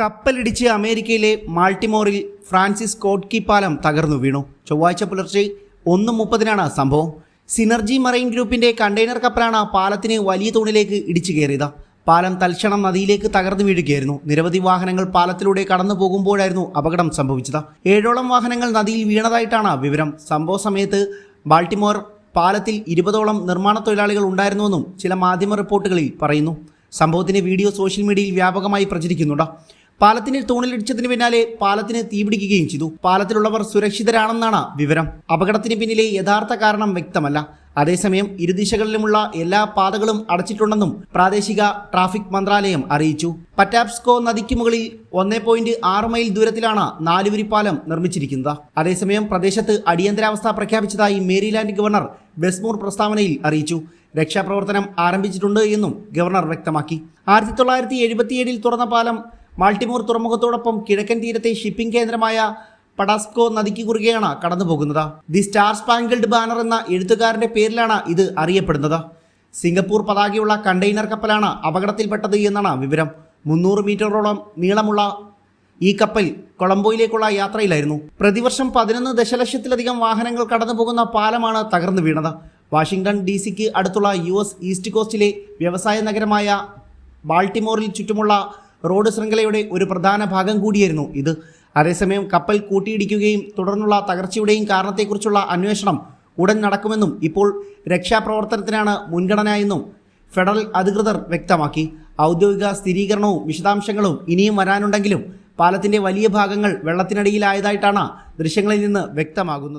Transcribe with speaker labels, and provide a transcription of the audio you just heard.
Speaker 1: കപ്പലിടിച്ച് അമേരിക്കയിലെ മാൾട്ടിമോറിൽ ഫ്രാൻസിസ് കോട്ട്കി പാലം തകർന്നു വീണു. ചൊവ്വാഴ്ച പുലർച്ചെ ഒന്ന് മുപ്പതിനാണ് സംഭവം. സിനർജി മറൈൻ ഗ്രൂപ്പിന്റെ കണ്ടെയ്നർ കപ്പലാണ് പാലത്തിന് വലിയ തൂണിലേക്ക് ഇടിച്ചു കയറിയത്. പാലം തൽക്ഷണം നദിയിലേക്ക് തകർന്നു വീഴുകയായിരുന്നു. നിരവധി വാഹനങ്ങൾ പാലത്തിലൂടെ കടന്നു പോകുമ്പോഴായിരുന്നു അപകടം സംഭവിച്ചത്. ഏഴോളം വാഹനങ്ങൾ നദിയിൽ വീണതായിട്ടാണ് വിവരം. സംഭവ സമയത്ത് ബാൾട്ടിമോർ പാലത്തിൽ ഇരുപതോളം നിർമ്മാണ തൊഴിലാളികൾ ഉണ്ടായിരുന്നുവെന്നും ചില മാധ്യമ റിപ്പോർട്ടുകളിൽ പറയുന്നു. സംഭവത്തിന്റെ വീഡിയോ സോഷ്യൽ മീഡിയയിൽ വ്യാപകമായി പ്രചരിക്കുന്നുണ്ട്. പാലത്തിന് തൂണിലിടിച്ചതിന് പിന്നാലെ പാലത്തിന് തീപിടിക്കുകയും ചെയ്തു. പാലത്തിലുള്ളവർ സുരക്ഷിതരാണെന്നാണ് വിവരം. അപകടത്തിന് പിന്നിലെ യഥാർത്ഥ കാരണം വ്യക്തമല്ല. അതേസമയം ഇരുദിശകളിലുമുള്ള എല്ലാ പാതകളും അടച്ചിട്ടുണ്ടെന്നും പ്രാദേശിക ട്രാഫിക് മന്ത്രാലയം അറിയിച്ചു. പറ്റാപ്സ്കോ നദിക്ക് മുകളിൽ ഒന്നേ പോയിന്റ് ആറ് മൈൽ ദൂരത്തിലാണ് നാലുവരി പാലം നിർമ്മിച്ചിരിക്കുന്നത്. അതേസമയം പ്രദേശത്ത് അടിയന്തരാവസ്ഥ പ്രഖ്യാപിച്ചതായി മേരിലാൻഡ് ഗവർണർ ബെസ്മൂർ പ്രസ്താവനയിൽ അറിയിച്ചു. രക്ഷാപ്രവർത്തനം ആരംഭിച്ചിട്ടുണ്ട് എന്നും ഗവർണർ വ്യക്തമാക്കി. ആയിരത്തി തൊള്ളായിരത്തി എഴുപത്തിയേഴിൽ തുറന്ന പാലം മാൾട്ടിമോർ തുറമുഖത്തോടൊപ്പം കിഴക്കൻ തീരത്തെ ഷിപ്പിംഗ് കേന്ദ്രമായ പടാസ്കോ നദിക്ക് കുറുകെയാണ് കടന്നുപോകുന്നത്. ദി സ്റ്റാർ സ്പാങ്കിൾഡ് ബാനർ എന്ന എഴുത്തുകാരന്റെ പേരിലാണ് ഇത് അറിയപ്പെടുന്നത്. സിംഗപ്പൂർ പതാകയുള്ള കണ്ടെയ്നർ കപ്പലാണ് അപകടത്തിൽപ്പെട്ടത് എന്നാണ് വിവരം. മുന്നൂറ് മീറ്ററോളം നീളമുള്ള ഈ കപ്പൽ കൊളംബോയിലേക്കുള്ള യാത്രയിലായിരുന്നു. പ്രതിവർഷം പതിനൊന്ന് ദശലക്ഷത്തിലധികം വാഹനങ്ങൾ കടന്നുപോകുന്ന പാലമാണ് തകർന്നു വീണത്. വാഷിംഗ്ടൺ ഡി സിക്ക് അടുത്തുള്ള യു എസ് ഈസ്റ്റ് കോസ്റ്റിലെ വ്യവസായ നഗരമായ ബാൾട്ടിമോറിൽ ചുറ്റുമുള്ള റോഡ് ശൃംഖലയുടെ ഒരു പ്രധാന ഭാഗം കൂടിയായിരുന്നു ഇത്. അതേസമയം കപ്പൽ കൂട്ടിയിടിക്കുകയും തുടർന്നുള്ള തകർച്ചയുടെയും കാരണത്തെക്കുറിച്ചുള്ള അന്വേഷണം ഉടൻ നടക്കുമെന്നും ഇപ്പോൾ രക്ഷാപ്രവർത്തനത്തിനാണ് മുൻഗണന എന്നും ഫെഡറൽ അധികൃതർ വ്യക്തമാക്കി. ഔദ്യോഗിക സ്ഥിരീകരണവും വിശദാംശങ്ങളും ഇനിയും വരാനുണ്ടെങ്കിലും പാലത്തിന്റെ വലിയ ഭാഗങ്ങൾ വെള്ളത്തിനടിയിലായതായിട്ടാണ് ദൃശ്യങ്ങളിൽ നിന്ന് വ്യക്തമാകുന്നത്.